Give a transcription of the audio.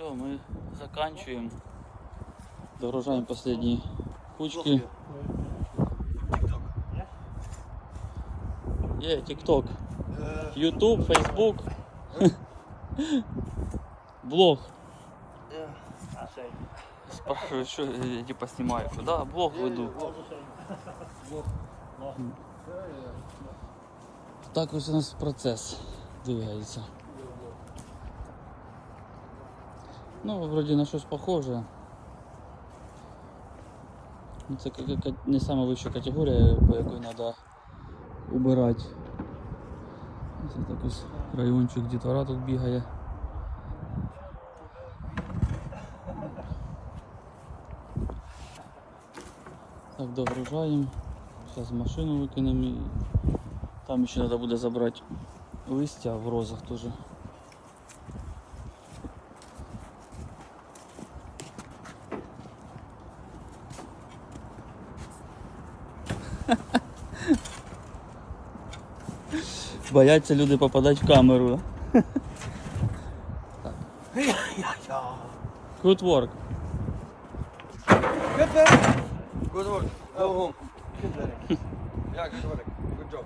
Все, мы заканчиваем. Догружаем последние кучки. Є, TikTok, YouTube, Facebook. Блог. Спрашиваю, что я типа снимаю. Да, блог веду. Так ось у нас процес двигається. Ну, вроді на щось похоже. Ну, Це ка- не сама вища категорія, по якої треба убирати. Це так ось райончик дітвора тут бігає. Так, догружаємо. Зараз машину викинемо і там ще треба буде забрати листя в розах теж. Бояться люди попадати в камеру. Так. Good work. Good work. Good work. Go home. Yeah, good work. Good job.